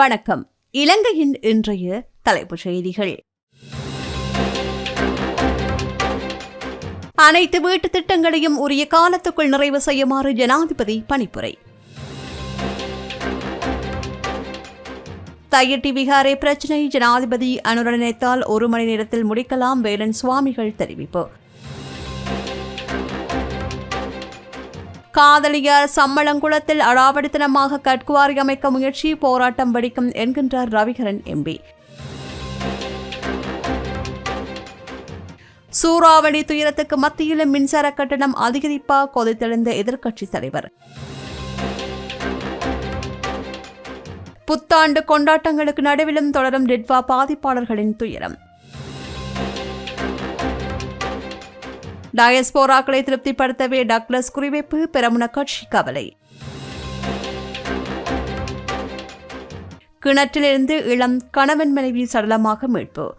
வணக்கம். இலங்கையின் இன்றைய தலைப்புச் செய்திகள். அனைத்து வீட்டு திட்டங்களையும் உரிய காலத்துக்குள் நிறைவு செய்யுமாறு ஜனாதிபதி பணிப்புரை. தையட்டி விகாரை பிரச்சினை ஜனாதிபதி அனுரணித்தால் ஒரு மணி நேரத்தில் முடிக்கலாம் வேலன் சுவாமிகள் தெரிவிப்பு. காதலியார் சம்மளங்குளத்தில் அடாவடித்தனமாக கட்குவாரி அமைக்க முயற்சி போராட்டம் வெடிக்கும் என்கின்றார் ரவிகரன் எம்பி சூறாவளி துயரத்துக்கு மத்தியிலும் மின்சார கட்டணம் அதிகரிப்பா கொதித்தெழுந்த எதிர்க்கட்சித் தலைவர். புத்தாண்டு கொண்டாட்டங்களுக்கு நடுவிலும் தொடரும் டெட்வா பாதிப்பாளர்களின் துயரம். டயஸ்போராக்களை திருப்திப்படுத்தவே டக்ளஸ் குறிவைப்பு பெரமுன கட்சி கவலை. கிணற்றிலிருந்து இளம் கணவன் மனைவி சடலமாக மீட்பு.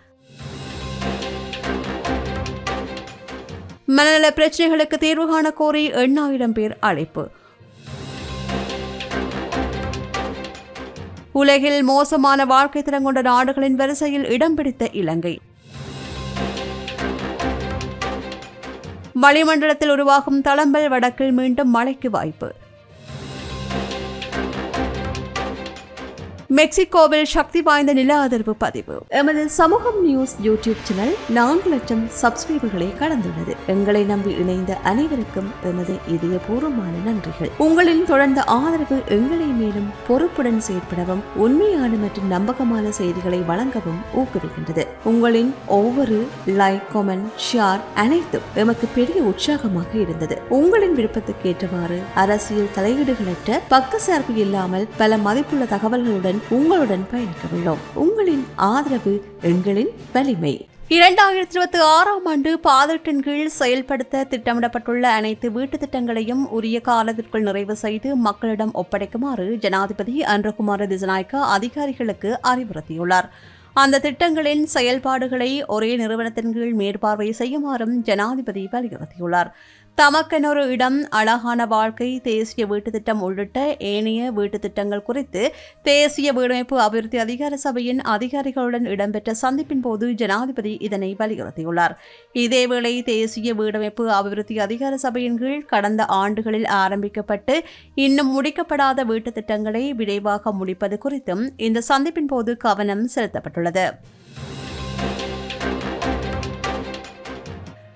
மனநல பிரச்சினைகளுக்கு தீர்வு காண கோரி எண்ணாயிரம் பேர் அழைப்பு. உலகில் மோசமான வாழ்க்கை தரம் கொண்ட நாடுகளின் வரிசையில் இடம் பிடித்த இலங்கை. வளிமண்டலத்தில் உருவாகும் தளம்பல் வடக்கில் மீண்டும் மழைக்கு வாய்ப்பு. மெக்சிகோவில் சக்தி வாய்ந்த நில அதிர்வு பதிவு. எமது சமூகம் நியூஸ் யூடியூப் சேனல் நான்கு லட்சம் சப்ஸ்கிரைபர்களை கடந்துள்ளது. எங்களை நம்பி இணைந்த அனைவருக்கும் எமது இதயபூர்வமான நன்றிகள். உங்களின் தொடர்ந்த ஆதரவு எங்களை மேலும் பொறுப்புடன் செயற்படவும் உண்மையான மற்றும் நம்பகமான செய்திகளை வழங்கவும் ஊக்குவிக்கின்றது. உங்களின் ஒவ்வொரு லைக் கமெண்ட் ஷேர் அனைத்தும் எமக்கு பெரிய உற்சாகமாக இருந்தது. உங்களின் விருப்பத்துக்கு ஏற்றவாறு அரசியல் தலையீடுகளற்ற பக்கசார்பு இல்லாமல் பல மதிப்புள்ள தகவல்களுடன் உங்களுடன் பயணிக்க உள்ளோம். உங்களின் ஆதரவு எங்களின் வலிமை. இரண்டாயிரத்தி இருபத்தி ஆறாம் ஆண்டு பாதட்டின் கீழ் செயல்படுத்த திட்டமிடப்பட்டுள்ள அனைத்து வீட்டு திட்டங்களையும் உரிய காலத்திற்குள் நிறைவு செய்து மக்களிடம் ஒப்படைக்குமாறு ஜனாதிபதி அன்றகுமார திசநாயக்க அதிகாரிகளுக்கு அறிவுறுத்தியுள்ளார். அந்த திட்டங்களின் செயல்பாடுகளை ஒரே நிறுவனத்தின் கீழ் மேற்பார்வை செய்யுமாறும் ஜனாதிபதி வலியுறுத்தியுள்ளார். தமக்கெனொரு இடம் அழகான வாழ்க்கை தேசிய வீட்டு திட்டம் உள்ளிட்ட ஏனைய வீட்டு திட்டங்கள் குறித்து தேசிய வீடமைப்பு அபிவிருத்தி அதிகார சபையின் அதிகாரிகளுடன் இடம்பெற்ற சந்திப்பின் போது ஜனாதிபதி இதனை வலியுறுத்தியுள்ளார். இதேவேளை தேசிய வீடமைப்பு அபிவிருத்தி அதிகார சபையின் கீழ் கடந்த ஆண்டுகளில் ஆரம்பிக்கப்பட்டு இன்னும் முடிக்கப்படாத வீட்டு திட்டங்களை விரைவாக முடிப்பது குறித்தும் இந்த சந்திப்பின் போது கவனம் செலுத்தப்பட்டுள்ளது.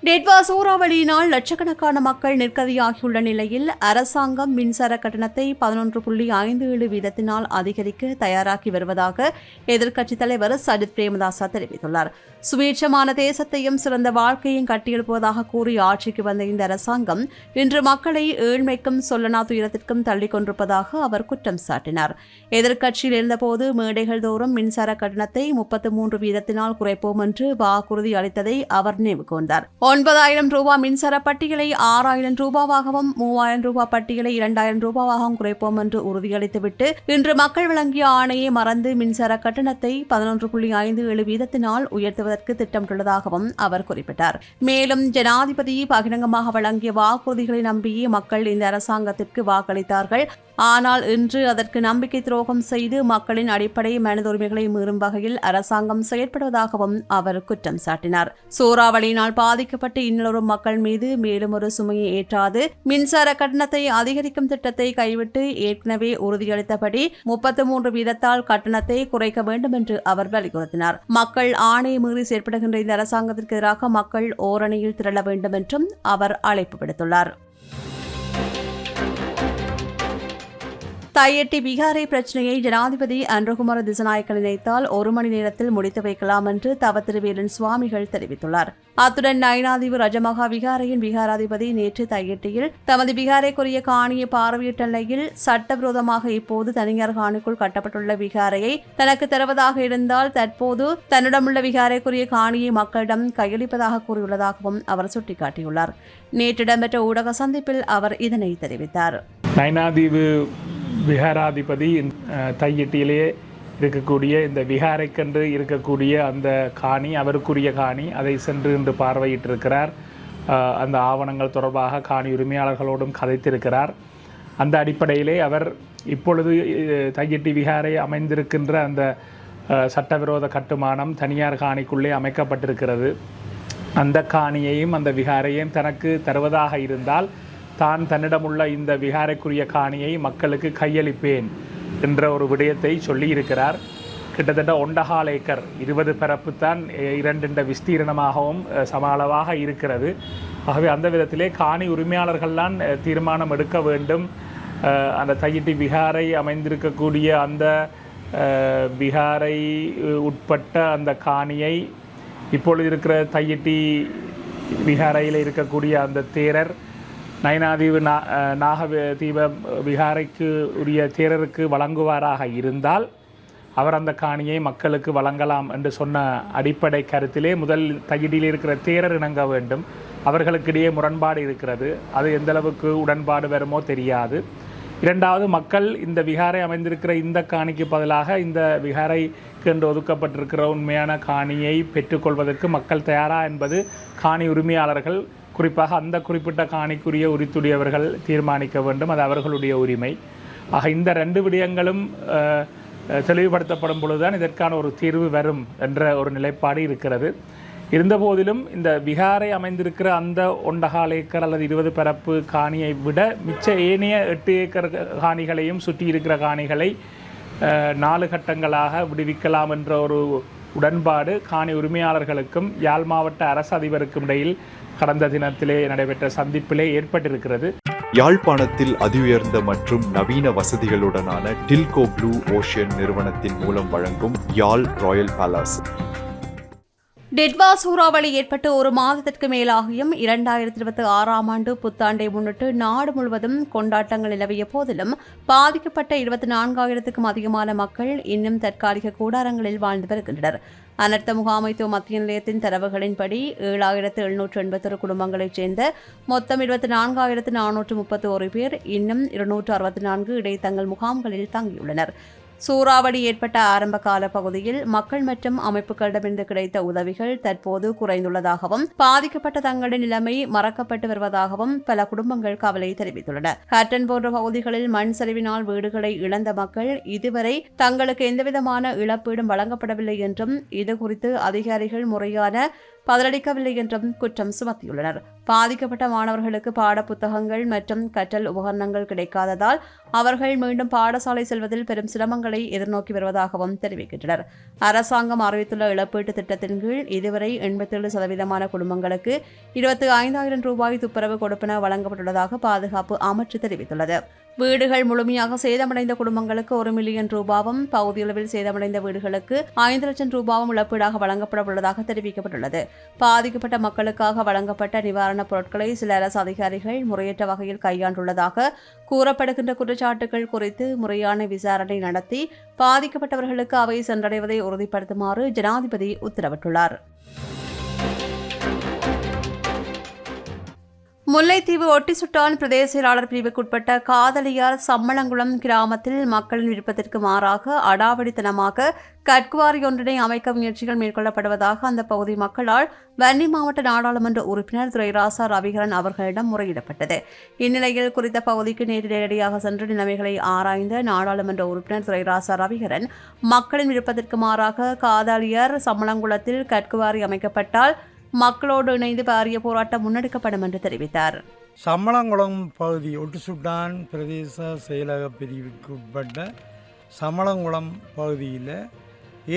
டெட்வா சூறாவளியினால் லட்சக்கணக்கான மக்கள் நிற்கதியாகியுள்ள நிலையில் அரசாங்கம் மின்சார கட்டணத்தை பதினொன்று புள்ளி ஐந்து ஏழு வீதத்தினால் அதிகரிக்க தயாராகி வருவதாக எதிர்க்கட்சித் தலைவர் சஜித் பிரேமதாசா தெரிவித்துள்ளார். சுவீட்சமான தேசத்தையும் சிறந்த வாழ்க்கையும் கட்டியெழுப்புவதாக கூறி ஆட்சிக்கு வந்த இந்த அரசாங்கம் இன்று மக்களை ஏழ்மைக்கும் சொல்லனா துயரத்திற்கும் தள்ளிக் கொண்டிருப்பதாக அவர் குற்றம் சாட்டினார். எதிர்க்கட்சியில் இருந்தபோது மேடைகள் தோறும் மின்சார கட்டணத்தை முப்பத்து மூன்று வீதத்தினால் குறைப்போம் என்று வாக்குறுதி அளித்ததை அவர் நினைவு கூர்ந்தார். ஒன்பதாயிரம் ரூபாய் மின்சார பட்டியலை ஆறாயிரம் ரூபாவாகவும் மூவாயிரம் ரூபாய் பட்டியலை இரண்டாயிரம் ரூபாவாகவும் குறைப்போம் என்று உறுதியளித்துவிட்டு இன்று மக்கள் வழங்கிய ஆணையை மறந்து மின்சார கட்டணத்தை பதினொன்று புள்ளி ஐந்து ஏழு வீதத்தினால் உயர்த்துவதற்கு திட்டமிட்டுள்ளதாகவும் அவர் குறிப்பிட்டார். மேலும் ஜனாதிபதி பகிரங்கமாக வழங்கிய வாக்குறுதிகளை நம்பியே மக்கள் இந்த அரசாங்கத்திற்கு வாக்களித்தார்கள். ஆனால் இன்று அதற்கு நம்பிக்கை துரோகம் செய்து மக்களின் அடிப்படை மனித உரிமைகளை மீறும் வகையில் அரசாங்கம் செயற்படுவதாகவும் அவர் குற்றம் சாட்டினார். சூறாவளியினால் பாதிக்கப்பட்ட இன்னொரு மக்கள் மீது மேலும் ஒரு சுமையை ஏற்றாது. மின்சார கட்டணத்தை அதிகரிக்கும் திட்டத்தை கைவிட்டு ஏற்கனவே உறுதியளித்தபடி முப்பத்தி மூன்று வீதத்தால் கட்டணத்தை குறைக்க வேண்டும் என்று அவர் வலியுறுத்தினார். மக்கள் ஆணையை மீறி செயற்படுகின்ற இந்த அரசாங்கத்திற்கு எதிராக மக்கள் ஓரணியில் திரள வேண்டும் என்றும் அவர் அழைப்பு விடுத்துள்ளார். தையட்டி பீகாரை பிரச்சனையை ஜனாதிபதி அன்றகுமார திசநாயக்க நினைத்தால் ஒரு மணி நேரத்தில் முடித்து வைக்கலாம் என்று தவ திருவேலன் சுவாமிகள் தெரிவித்துள்ளார். அத்துடன் நயனாதீவு ரஜமகா விகாரையின் விகாராதிபதி நேற்று தையட்டியில் தமது விகாரைக்குரிய காணியை பார்வையிட்ட நிலையில் சட்டவிரோதமாக இப்போது தனியார் காணிக்குள் கட்டப்பட்டுள்ள விகாரையை தனக்கு தருவதாக இருந்தால் தற்போது தன்னிடமுள்ள விகாரைக்குரிய காணியை மக்களிடம் கையளிப்பதாக கூறியுள்ளதாகவும் அவர் சுட்டிக்காட்டியுள்ளார். நேற்று இடம்பெற்ற ஊடக சந்திப்பில் அவர் இதனை தெரிவித்தார். நயனாதீவு விஹாராதிபதி அஹ், தையிட்டியிலே இருக்கக்கூடிய இந்த விஹாரைக்கென்று இருக்கக்கூடிய அந்த காணி அவருக்குரிய காணி அதை சென்று இன்று பார்வையிட்டிருக்கிறார். அந்த ஆவணங்கள் தொடர்பாக காணி உரிமையாளர்களோடும் கதைத்திருக்கிறார். அந்த அடிப்படையிலே அவர் இப்பொழுது தையிட்டி விஹாரை அமைந்திருக்கின்ற அந்த சட்டவிரோத கட்டுமானம் தனியார் காணிக்குள்ளே அமைக்கப்பட்டிருக்கிறது. அந்த காணியையும் அந்த விஹாரையும் தனக்கு தருவதாக இருந்தால் தான் தன்னிடமுள்ள இந்த விகாரைக்குரிய காணியை மக்களுக்கு கையளிப்பேன் என்ற ஒரு விடயத்தை சொல்லியிருக்கிறார். கிட்டத்தட்ட ஒண்டகால் ஏக்கர் இருபது பரப்பு தான் இரண்டு விஸ்தீரணமாகவும் சம அளவாக இருக்கிறது. ஆகவே அந்த விதத்திலே காணி உரிமையாளர்கள்தான் தீர்மானம் எடுக்க வேண்டும். அந்த தையிட்டி விகாரை அமைந்திருக்கக்கூடிய அந்த விகாரை உட்பட்ட அந்த காணியை இப்பொழுது இருக்கிற தையிட்டி விகாரையில் இருக்கக்கூடிய அந்த தேரர் நயனாதீவு நா நாக தீப விகாரைக்கு உரிய தேரருக்கு வழங்குவாராக இருந்தால் அவர் அந்த காணியை மக்களுக்கு வழங்கலாம் என்று சொன்ன அடிப்படை கருத்திலே முதல் தையிடியில் இருக்கிற தேரர் இணங்க வேண்டும். அவர்களுக்கிடையே முரண்பாடு இருக்கிறது. அது எந்த அளவுக்கு உடன்பாடு வருமோ தெரியாது. இரண்டாவது மக்கள் இந்த விகாரை அமைந்திருக்கிற இந்த காணிக்கு பதிலாக இந்த விகாரைக்கு என்று ஒதுக்கப்பட்டிருக்கிற உண்மையான காணியை பெற்றுக்கொள்வதற்கு மக்கள் தயாரா என்பது காணி உரிமையாளர்கள் குறிப்பாக அந்த குறிப்பிட்ட காணிக்குரிய உரித்துடையவர்கள் தீர்மானிக்க வேண்டும். அது அவர்களுடைய உரிமை. ஆக இந்த ரெண்டு விடயங்களும் தெளிவுபடுத்தப்படும் பொழுதுதான் இதற்கான ஒரு தீர்வு வரும் என்ற ஒரு நிலைப்பாடு இருக்கிறது. இருந்தபோதிலும் இந்த விகாரை அமைந்திருக்கிற அந்த ஒண்டகால் ஏக்கர் அல்லது இருபது பரப்பு காணியை விட மிச்ச ஏனைய எட்டு ஏக்கர் காணிகளையும் சுற்றி இருக்கிற காணிகளை நாலு கட்டங்களாக விடுவிக்கலாம் என்ற ஒரு உடன்பாடு காணி உரிமையாளர்களுக்கும் யாழ் மாவட்ட அரசு அதிபருக்கும் இடையில் கடந்த தினத்திலே நடைபெற்ற சந்திப்பிலே ஏற்பட்டிருக்கிறது. யாழ்ப்பாணத்தில் அதிஉயர்ந்த மற்றும் நவீன வசதிகளுடனான டில்கோ ப்ளூ ஓஷியன் நிறுவனத்தின் மூலம் வழங்கும் யாழ் ராயல் பேலஸ். டெட்வா சூறாவளி ஏற்பட்டு ஒரு மாதத்திற்கு மேலாகியும் இரண்டாயிரத்தி இருபத்தி ஆறாம் ஆண்டு புத்தாண்டை முன்னிட்டு நாடு முழுவதும் கொண்டாட்டங்கள் நிலவிய போதிலும் பாதிக்கப்பட்ட இருபத்தி நான்காயிரத்துக்கும் அதிகமான மக்கள் இன்னும் தற்காலிக கூடாரங்களில் வாழ்ந்து வருகின்றனர். அனர்த்த முகாமைத்துவ மத்திய நிலையத்தின் தரவுகளின்படி ஏழாயிரத்து எழுநூற்று எண்பத்தொரு குடும்பங்களைச் சேர்ந்த மொத்தம் இருபத்தி நான்காயிரத்து நானூற்று முப்பத்தி ஒரு பேர் இன்னும் இருநூற்று அறுபத்தி நான்கு இடைத்தங்கள் முகாம்களில் தங்கியுள்ளனர். சூறாவளி ஏற்பட்ட ஆரம்ப கால பகுதியில் மக்கள் மற்றும் அமைப்புகளிடமிருந்து கிடைத்த உதவிகள் தற்போது குறைந்துள்ளதாகவும் பாதிக்கப்பட்ட தங்களின் நிலைமை மறக்கப்பட்டு வருவதாகவும் பல குடும்பங்கள் கவலை தெரிவித்துள்ளன. ஹட்டன் போன்ற பகுதிகளில் மண் சரிவினால் வீடுகளை இழந்த மக்கள் இதுவரை தங்களுக்கு எந்தவிதமான இழப்பீடும் வழங்கப்படவில்லை என்றும் இதுகுறித்து அதிகாரிகள் முறையான பதிலளிக்கவில்லை என்றும் குற்றம் சுமத்தியுள்ளனர். பாதிக்கப்பட்ட மாணவர்களுக்கு பாடப்புத்தகங்கள் மற்றும் கற்றல் உபகரணங்கள் கிடைக்காததால் அவர்கள் மீண்டும் பாடசாலை செல்வதில் பெரும் சிரமங்களை எதிர்நோக்கி வருவதாகவும் தெரிவிக்கின்றனர். அரசாங்கம் அறிவித்துள்ள இழப்பீட்டு திட்டத்தின் கீழ் இதுவரை எண்பத்தேழு சதவீதமான குடும்பங்களுக்கு இருபத்தி ஐந்தாயிரம் ரூபாய் துப்புரவு கொடுப்பன வழங்கப்பட்டுள்ளதாக பாதுகாப்பு அமைச்சு தெரிவித்துள்ளது. வீடுகள் முழுமையாக சேதமடைந்த குடும்பங்களுக்கு ஒரு மில்லியன் ரூபாவும் பகுதியளவில் சேதமடைந்த வீடுகளுக்கு ஐந்து லட்சம் ரூபாவும் இழப்பீடாக வழங்கப்பட உள்ளதாக தெரிவிக்கப்பட்டுள்ளது. பாதிக்கப்பட்ட மக்களுக்காக வழங்கப்பட்ட நிவாரணப் பொருட்களை சில அரசு அதிகாரிகள் முறையற்ற வகையில் கையாண்டுள்ளதாக கூறப்படுகின்ற குற்றச்சாட்டுகள் குறித்து முறையான விசாரணை நடத்தி பாதிக்கப்பட்டவர்களுக்கு அவை சென்றடைவதை உறுதிப்படுத்துமாறு ஜனாதிபதி உத்தரவிட்டுள்ளார். முல்லைத்தீவு ஒட்டிசுட்டான் பிரதேச செயலாளர் பிரிவுக்குட்பட்ட காதலியார் சம்மளங்குளம் கிராமத்தில் மக்களின் விருப்பத்திற்கு மாறாக அடாவடித்தனமாக கட்குவாரி ஒன்றினை அமைக்க முயற்சிகள் மேற்கொள்ளப்படுவதாக அந்த பகுதி மக்களால் வன்னி மாவட்ட நாடாளுமன்ற உறுப்பினர் துரைராசா ரவிகரன் அவர்களிடம் முறையிடப்பட்டது. இந்நிலையில் குறித்த பகுதிக்கு நேற்று நேரடியாக சென்று நிலைமைகளை ஆராய்ந்த நாடாளுமன்ற உறுப்பினர் துரைராசா ரவிகரன் மக்களின் விருப்பத்திற்கு மாறாக காதலியார் சம்மளங்குளத்தில் கட்குவாரி அமைக்கப்பட்டால் மக்களோடு இணைந்து பாரிய போராட்டம் முன்னெடுக்கப்படும் என்று தெரிவித்தார். சமளங்குளம் பகுதி ஒட்டுசுட்டான் பிரதேச செயலக பிரிவுக்கு உட்பட்ட சமளங்குளம் பகுதியில்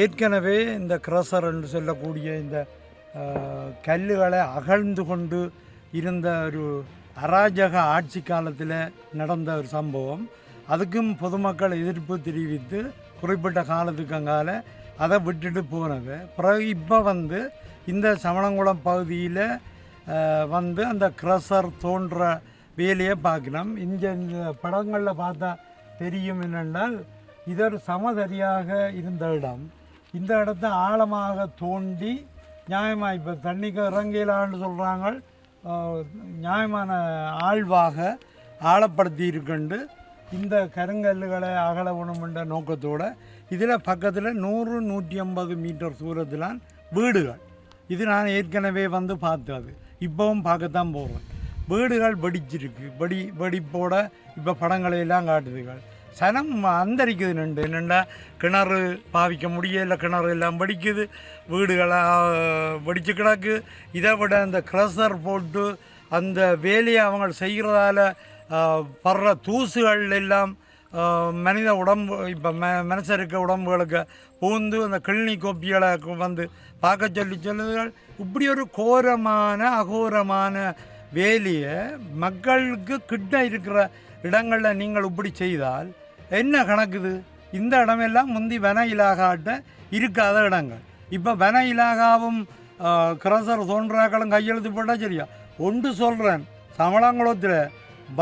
ஏற்கனவே இந்த கிரசர் என்று சொல்லக்கூடிய இந்த கல்லுகளை அகழ்ந்து கொண்டு இருந்த ஒரு அராஜக ஆட்சி காலத்தில் நடந்த ஒரு சம்பவம். அதுக்கும் பொதுமக்கள் எதிர்ப்பு தெரிவித்து குறிப்பிட்ட காலத்துக்கு அங்கால அதை விட்டுட்டு போனது பிறகு இப்போ வந்து இந்த சமணங்குளம் பகுதியில் வந்து அந்த க்ரஷர் தோன்ற வேலையை பார்க்கலாம் இங்கே இந்த படங்களில் பார்த்தா தெரியும் என்னென்னால் இது ஒரு சமதரியாக இருந்த இடம். இந்த இடத்த ஆழமாக தோண்டி நியாயமாக இப்போ தண்ணிக்கு இறங்கலான்னு சொல்கிறாங்க நியாயமான ஆழ்வாக ஆழப்படுத்தி இருக்குண்டு இந்த கருங்கல்லுகளை அகல என்ற நோக்கத்தோடு இதில் பக்கத்தில் நூறு நூற்றி ஐம்பது மீட்டர் தூரத்திலான் வீடுகள். இது நான் ஏற்கனவே வந்து பார்த்தது. இப்போவும் பார்க்கத்தான் போகிறேன் வீடுகள் வெடிச்சிருக்கு. வெடி வெடிப்போட இப்போ படங்களை எல்லாம் காட்டுதுகள். சனம் அந்தரிக்குது நின்று. என்னென்னா கிணறு பாவிக்க முடியல கிணறு எல்லாம் வெடிக்குது. வீடுகளாக வெடிச்சு கிடக்கு. இதை விட அந்த க்ரஷர் போட்டு அந்த வேலையை அவங்க செய்கிறதால படுற தூசுகள் எல்லாம் மனித உடம்பு இப்போ ம மனுஷருக்கு உடம்புகளுக்கு பூந்து அந்த கிளினி கோப்பிகளை வந்து பார்க்க சொல்லி சொல்லுதுகள் இப்படி ஒரு கோரமான அகோரமான வேலையை மக்களுக்கு கிட்ட இருக்கிற இடங்களில் நீங்கள் இப்படி செய்தால் என்ன கணக்குது? இந்த இடமெல்லாம் முந்தி வன இலாகாட்ட இருக்காத இடங்கள். இப்போ வன இலாகாவும் கிரசர் தோன்றாக்களும் கையெழுத்து போட்டால் சரியா? ஒன்று சொல்கிறேன் சமளங்குளத்தில்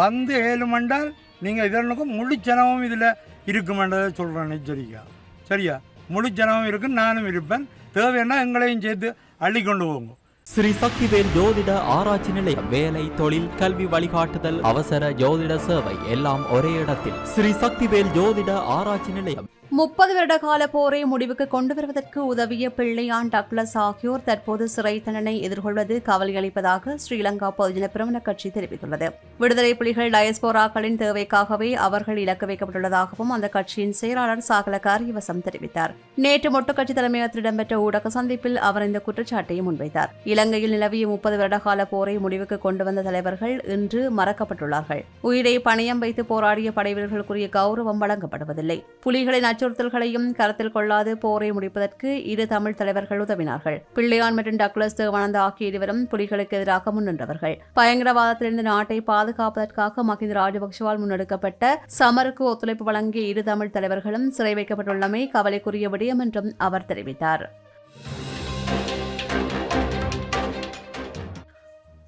வந்து ஏழுமண்டால் நீங்கள் இதனுக்கும் முழு ஜனமும் இதில் இருக்குமென்றதை சொல்கிறேன் எச்சரிக்கா சரியா? முழு ஜனமும் இருக்கு நானும் இருப்பேன். தேவைன்னா எங்களையும் சேர்த்து அள்ளி கொண்டு போங்க. ஸ்ரீ சக்திவேல் ஜோதிட ஆராய்ச்சி நிலையம் வேலை தொழில் கல்வி வழிகாட்டுதல் அவசர ஜோதிட சேவை எல்லாம் ஒரே இடத்தில். ஸ்ரீ சக்திவேல் ஜோதிட ஆராய்ச்சி நிலையம். முப்பது வருட கால போரை முடிவுக்கு கொண்டு வருவதற்கு உதவிய பிள்ளையான் டக்ளஸ் ஆகியோர் தற்போது சிறை தண்டனை எதிர்கொள்வது கவலையளிப்பதாக ஸ்ரீலங்கா பொதுஜன பிரமண கட்சி தெரிவித்துள்ளது. விடுதலை புலிகள் டயஸ்போராக்களின் தேவைக்காகவே அவர்கள் இலக்கு வைக்கப்பட்டுள்ளதாகவும் அந்த கட்சியின் செயலாளர் சாகல காரியவசம் தெரிவித்தார். நேற்று மொட்டுக்கட்சி தலைமையகத்தில் இடம்பெற்ற ஊடக சந்திப்பில் அவர் இந்த குற்றச்சாட்டை முன்வைத்தார். இலங்கையில் நிலவிய முப்பது வருட கால போரை முடிவுக்கு கொண்டு வந்த தலைவர்கள் இன்று மறக்கப்பட்டுள்ளார்கள். உயிரை பணயம் வைத்து போராடிய படைவீரர்களுக்குரிய கௌரவம் வழங்கப்படுவதில்லை. புலிகளின் அச்சுறுத்தல்களையும் கருத்தில் கொள்ளாது போரை முடிப்பதற்கு இரு தமிழ் தலைவர்கள் உதவினார்கள். பிள்ளையான் மற்றும் டக்ளஸ் தேவானந்த் ஆகிய இருவரும் புலிகளுக்கு எதிராக முன்னின்றவர்கள் பயங்கரவாதத்திலிருந்து நாட்டை பாதுகாப்பதற்காக மஹிந்த ராஜபக்சவால் முன்னெடுக்கப்பட்ட சமருக்கு ஒத்துழைப்பு வழங்கிய இரு தமிழ் தலைவர்களும் சிறை வைக்கப்பட்டுள்ளமை கவலைக்குரிய விடயம் என்றும் அவர் தெரிவித்தார்.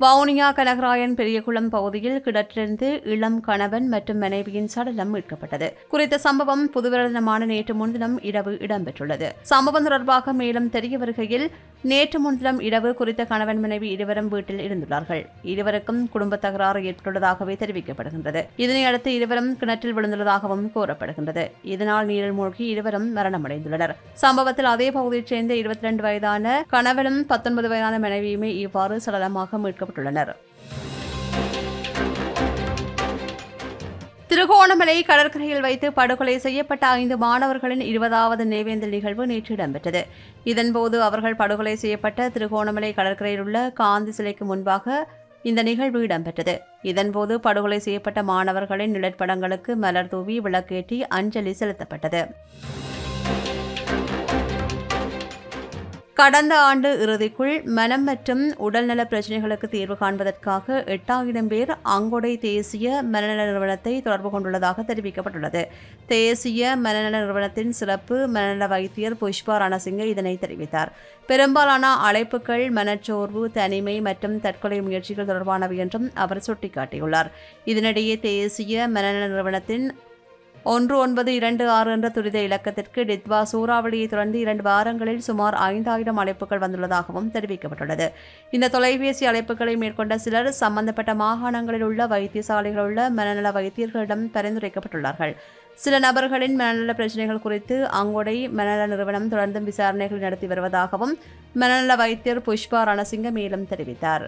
வவுனியா கனகராயன் பெரியகுளம் பகுதியில் கிணற்றிலிருந்து இளம் கணவன் மற்றும் மனைவியின் சடலம் மீட்கப்பட்டது. குறித்த சம்பவம் புதுவிரதனமான நேற்று முன்தினம் இரவு இடம்பெற்றுள்ளது. சம்பவம் தொடர்பாக மேலும் தெரிய வருகையில் நேற்று முன்தினம் இரவு குறித்த கணவன் மனைவி இருவரும் வீட்டில் இருந்துள்ளார்கள். இருவருக்கும் குடும்ப தகராறு ஏற்பட்டுள்ளதாகவே தெரிவிக்கப்படுகின்றது. இதனையடுத்து இருவரும் கிணற்றில் விழுந்துள்ளதாகவும் கூறப்படுகின்றது. இதனால் நீரில் மூழ்கி இருவரும் மரணமடைந்துள்ளனர். சம்பவத்தில் அதே பகுதியைச் சேர்ந்த இருபத்தி ரெண்டு வயதான கணவனும் பத்தொன்பது வயதான மனைவியுமே இவ்வாறு சடலமாக வைக்கப்பட்டுள்ளனர் திருகோணமலை கடற்கரையில் வைத்து படுகொலை செய்யப்பட்ட ஐந்து மாணவர்களின் இருபதாவது நினைவேந்தல் நிகழ்வு நேற்று இடம்பெற்றது. இதன்போது அவர்கள் படுகொலை செய்யப்பட்ட திருகோணமலை கடற்கரையில் உள்ள காந்தி சிலைக்கு முன்பாக இந்த நிகழ்வு இடம்பெற்றது. இதன்போது படுகொலை செய்யப்பட்ட மாணவர்களின் நிழற்படங்களுக்கு மலர் தூவி விளக்கேற்றி அஞ்சலி செலுத்தப்பட்டது. கடந்த ஆண்டு இறுதிக்குள் மனம் மற்றும் உடல்நல பிரச்சினைகளுக்கு தீர்வு காண்பதற்காக எட்டாயிரம் பேர் அங்கொடை தேசிய மனநல நிறுவனத்தை தொடர்பு கொண்டுள்ளதாக தெரிவிக்கப்பட்டுள்ளது. தேசிய மனநல நிறுவனத்தின் சிறப்பு மனநல வைத்தியர் புஷ்பா ரணசிங்க இதனை தெரிவித்தார். பெரும்பாலான அழைப்புகள் மனச்சோர்வு தனிமை மற்றும் தற்கொலை முயற்சிகள் தொடர்பானவை என்றும் அவர் சுட்டிக்காட்டியுள்ளார். இதனிடையே தேசிய மனநல நிறுவனத்தின் ஒன்று ஒன்பது இரண்டு ஆறு என்ற துரித இலக்கத்திற்கு டித்வா சூறாவளியை தொடர்ந்து இரண்டு வாரங்களில் சுமார் ஐந்தாயிரம் அழைப்புகள் வந்துள்ளதாகவும் தெரிவிக்கப்பட்டுள்ளது. இந்த தொலைபேசி அழைப்புகளை மேற்கொண்ட சிலர் சம்பந்தப்பட்ட மாகாணங்களில் உள்ள வைத்தியசாலைகளில் உள்ள மனநல வைத்தியர்களிடம் பரிந்துரைக்கப்பட்டுள்ளார்கள். சில நபர்களின் மனநல பிரச்சினைகள் குறித்து அங்கொடை மனநல நிறுவனம் தொடர்ந்தும் விசாரணைகள் நடத்தி வருவதாகவும் மனநல வைத்தியர் புஷ்பா ரணசிங்க மேலும் தெரிவித்தார்.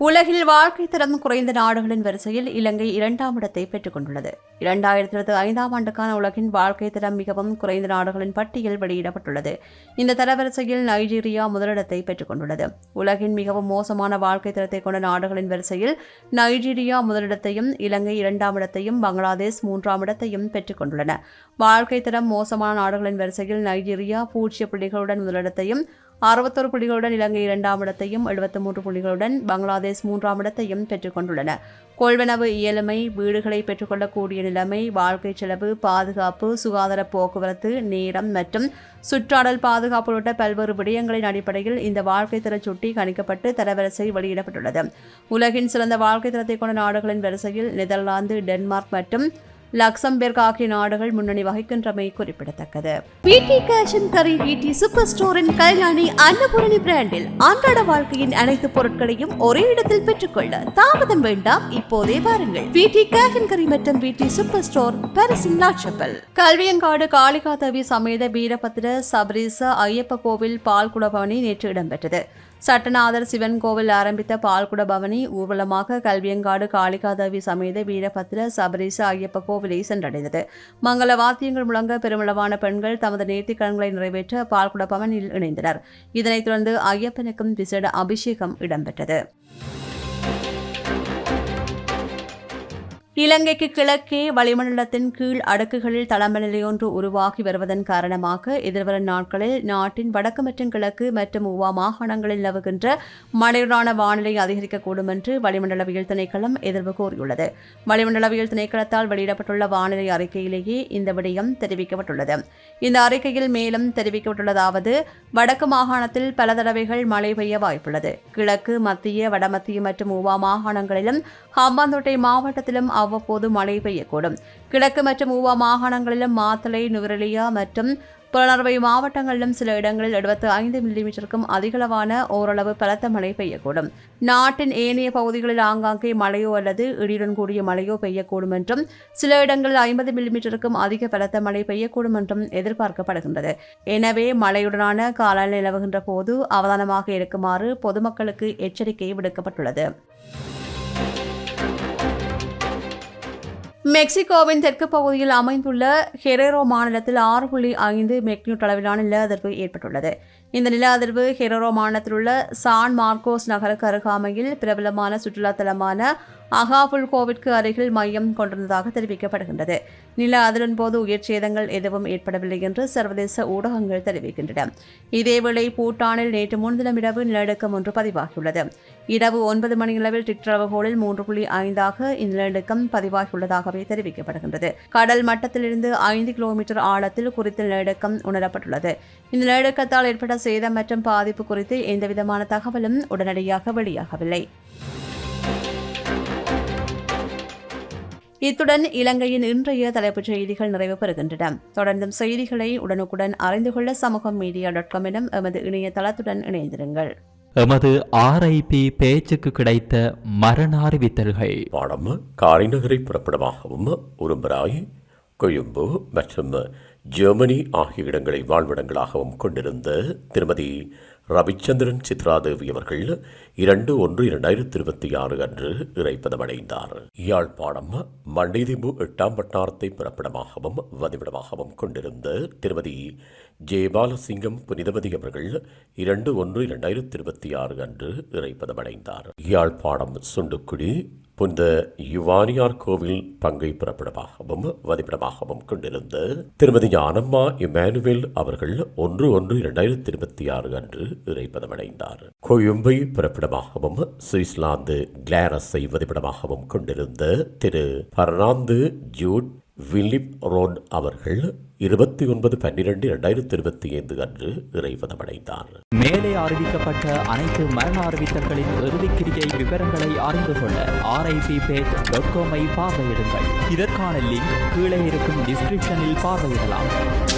உலகில் வாழ்க்கை தரம் குறைந்த நாடுகளின் வரிசையில் இலங்கை இரண்டாம் இடத்தை பெற்றுக் கொண்டுள்ளது. இரண்டாயிரத்தி இருபத்தி ஐந்தாம் ஆண்டுக்கான உலகின் வாழ்க்கை தரம் மிகவும் குறைந்த நாடுகளின் பட்டியல் வெளியிடப்பட்டுள்ளது. இந்த தரவரிசையில் நைஜீரியா முதலிடத்தை பெற்றுக் கொண்டுள்ளது. உலகின் மிகவும் மோசமான வாழ்க்கை தரத்தை கொண்ட நாடுகளின் வரிசையில் நைஜீரியா முதலிடத்தையும் இலங்கை இரண்டாம் இடத்தையும் பங்களாதேஷ் மூன்றாம் இடத்தையும் பெற்றுக் கொண்டுள்ளன. வாழ்க்கை தரம் மோசமான நாடுகளின் வரிசையில் நைஜீரியா பூஜ்ஜிய புள்ளிகளுடன் முதலிடத்தையும் அறுபத்தொரு புள்ளிகளுடன் இலங்கை இரண்டாம் இடத்தையும் எழுபத்தி மூன்று புள்ளிகளுடன் பங்களாதேஷ் மூன்றாம் இடத்தையும் பெற்றுக்கொண்டுள்ளன. கொள்வனவு இயலுமை வீடுகளை பெற்றுக்கொள்ளக்கூடிய நிலைமை வாழ்க்கை செலவு பாதுகாப்பு சுகாதார போக்குவரத்து நேரம் மற்றும் சுற்றாடல் பாதுகாப்பு உள்ளிட்ட பல்வேறு விடயங்களின் அடிப்படையில் இந்த வாழ்க்கை தர சுட்டி கணிக்கப்பட்டு தரவரிசை வெளியிடப்பட்டுள்ளது. உலகின் சிறந்த வாழ்க்கை தரத்தை கொண்ட நாடுகளின் வரிசையில் நெதர்லாந்து டென்மார்க் மற்றும் லக்சம்பர்க் ஆகிய நாடுகள் முன்னணி வகிக்கின்றமை குறிப்பிடத்தக்கது. பிடி கேஷன் கரி பிடி சூப்பர் ஸ்டோரின் கல்யாணி அன்னபூரணி பிராண்டில் அன்றாட வாழ்க்கையின் அனைத்து பொருட்களையும் ஒரே இடத்தில் பெற்றுக்கொள்ள தாமதம் வேண்டாம். இப்போதே வாருங்கள். பிடி கேஷன் கரி மற்றும் பிடி சூப்பர் ஸ்டோர் பரிசின் லாட்சப்பல். கல்வியங்காடு காளிகா தேவி சமேத வீரபத்திர சபரீச ஐயப்ப கோவில் பால் பவனி நேற்று இடம்பெற்றது. சட்டநாதர் சிவன் கோவில் ஆரம்பித்த பால்குட பவனி ஊர்வலமாக கல்வியங்காடு காளிகாதேவி சமேத வீரபத்திர சபரிச ஐயப்ப கோவிலை சென்றடைந்தது. மங்கள வாத்தியங்கள் முழங்க பெருமளவான பெண்கள் தமது நேர்த்திக்கடன்களை நிறைவேற்ற பால்குட பவனில் இணைந்தனர். இதனைத் தொடர்ந்து ஐயப்பனுக்கும் விசேட அபிஷேகம் இடம்பெற்றது. இலங்கைக்கு கிழக்கே வளிமண்டலத்தின் கீழ் அடுக்குகளில் தளமநிலையொன்று உருவாகி வருவதன் காரணமாக எதிர்வரும் நாட்களில் நாட்டின் வடக்கு மற்றும் கிழக்கு மற்றும் உவா மாகாணங்களில் நிலவுகின்ற மழையுடான வானிலை அதிகரிக்கக்கூடும் என்று வளிமண்டலவியல் திணைக்களம் எதிர்வு கூறியுள்ளது. வளிமண்டலவியல் திணைக்களத்தால் வெளியிடப்பட்டுள்ள வானிலை அறிக்கையிலேயே இந்த விடயம் தெரிவிக்கப்பட்டுள்ளது. இந்த அறிக்கையில் மேலும் தெரிவிக்கப்பட்டுள்ளதாவது வடக்கு மாகாணத்தில் பல தடவைகள் மழை பெய்ய வாய்ப்புள்ளது. கிழக்கு மத்திய வடமத்திய மற்றும் உவா மாகாணங்களிலும் ஹம்பாந்தோட்டை மாவட்டத்திலும் அவ்வப்போது மழை பெய்யக்கூடும். கிழக்கு மற்றும் ஊவா மாகாணங்களிலும் மாத்தளை நுவரெலியா மற்றும் புலனறுவை மாவட்டங்களிலும் சில இடங்களில் எழுபத்து ஐந்து மில்லிமீட்டருக்கும் அதிகளவான ஓரளவு பலத்த மழை பெய்யக்கூடும். நாட்டின் ஏனைய பகுதிகளில் ஆங்காங்கே மழையோ அல்லது இடியுடன் கூடிய மழையோ பெய்யக்கூடும் என்றும் சில இடங்களில் ஐம்பது மில்லிமீட்டருக்கும் அதிக பலத்த மழை பெய்யக்கூடும் என்றும் எதிர்பார்க்கப்படுகின்றது. எனவே மழையுடனான காலநிலை நிலவுகின்ற போது அவதானமாக இருக்குமாறு பொதுமக்களுக்கு எச்சரிக்கை விடுக்கப்பட்டுள்ளது. மெக்சிகோவின் தெற்கு பகுதியில் அமைந்துள்ள ஹெரேரோ மாநிலத்தில் ஆறு புள்ளி ஐந்து மெக்னியூட் அளவிலான நில அதிர்வு ஏற்பட்டுள்ளது. இந்த நில அதிர்வு ஹெரேரோ மாநிலத்தில் உள்ள சான் மார்க்கோஸ் நகருக்கு அருகாமையில் பிரபலமான சுற்றுலா தலமான அகாபுல்கோவிற்கு அருகில் மையம் கொண்டிருந்ததாக தெரிவிக்கப்படுகின்றது. நில அதிரின் போது உயிர் சேதங்கள் எதுவும் ஏற்படவில்லை என்று சர்வதேச ஊடகங்கள் தெரிவிக்கின்றன. இதேவேளை பூட்டானில் நேற்று முன்தினம் இரவு நிலநடுக்கம் ஒன்று பதிவாகியுள்ளது. இரவு ஒன்பது மணியளவில் டிக்டரவுகோளில் மூன்று புள்ளி ஐந்தாக இந்நிலநடுக்கம் பதிவாகியுள்ளதாகவே தெரிவிக்கப்படுகின்றது. கடல் மட்டத்திலிருந்து ஐந்து கிலோமீட்டர் ஆழத்தில் குறித்த நிலநடுக்கம் உணரப்பட்டுள்ளது. இந்த நிலநடுக்கத்தால் ஏற்பட்ட சேதம் மற்றும் பாதிப்பு குறித்து எந்தவிதமான தகவலும் உடனடியாக வெளியாகவில்லை. இத்துடன் இலங்கையின் இன்றைய தலைப்புச் செய்திகள் நிறைவு பெறுகின்றன தொடர்ந்தும் செய்திகளை உடனுக்குடன் அறிந்து கொள்ள சமூகம் மீடியா டாட் காம் எனும் எமது இணையதளத்துடன் இணைந்திருங்கள். எமது ஆர்ஐபி பேச்சுக்கு கிடைத்த மரண அறிவித்தல்கள். பாடம் காரைநகரை புறப்படமாகவும் உரும்பராய் கொழும்பு மற்றும் ஜெர்மனி ஆகிய இடங்களை வாழ்விடங்களாகவும் கொண்டிருந்த திருமதி ரவிச்சந்திரன் சித்ராதேவி அவர்கள் இரண்டு ஒன்று இரண்டாயிரத்தி இருபத்தி ஆறு அன்று இறைப்பதமடைந்தார். யாழ்ப்பாணம் மண்டிதிபு எட்டாம் வட்டாரத்தை பிறப்பிடமாகவும் வதிவிடமாகவும் கொண்டிருந்த திருமதி ஜெயபாலசிங்கம் புனிதவதி அவர்கள் இரண்டு ஒன்று இரண்டாயிரத்தி இருபத்தி ஆறு அன்று இறைப்பதமடைந்தார். யாழ்ப்பாணம் சுண்டுக்குடி புனித யுவானியார் கோவில் பங்கை பிறப்பிடமாகவும் வதிப்பிடமாகவும் கொண்டிருந்த திருமதி ஞானம்மா இமானுவேல் அவர்கள் ஒன்று ஒன்று இரண்டாயிரத்தி இருபத்தி ஆறு அன்று இறைப்பதமடைந்தார் கொழும்பை பிறப்பிடமாகவும் சுவிஸ்லாந்து கிளாரஸை வதிப்பிடமாகவும் கொண்டிருந்த திரு பர்னாந்து ஜூட் வில்லிப் ரோன் அவர்கள் இருபத்தி ஒன்பது பன்னிரண்டு இரண்டாயிரத்தி இருபத்தி ஐந்து அன்று இறைவதமடைந்தார். மேலே அறிவிக்கப்பட்ட அனைத்து மரண அறிவித்தல்களின் இறுதிக்கிரிகை விவரங்களை அறிந்து கொள்ள ஆர்ஐபி பேஜ் டாட் காமை பார்வையிடுங்கள். இதற்கான லிங்க் கீழே இருக்கும் டிஸ்கிரிப்ஷனில் பார்வையிடலாம்.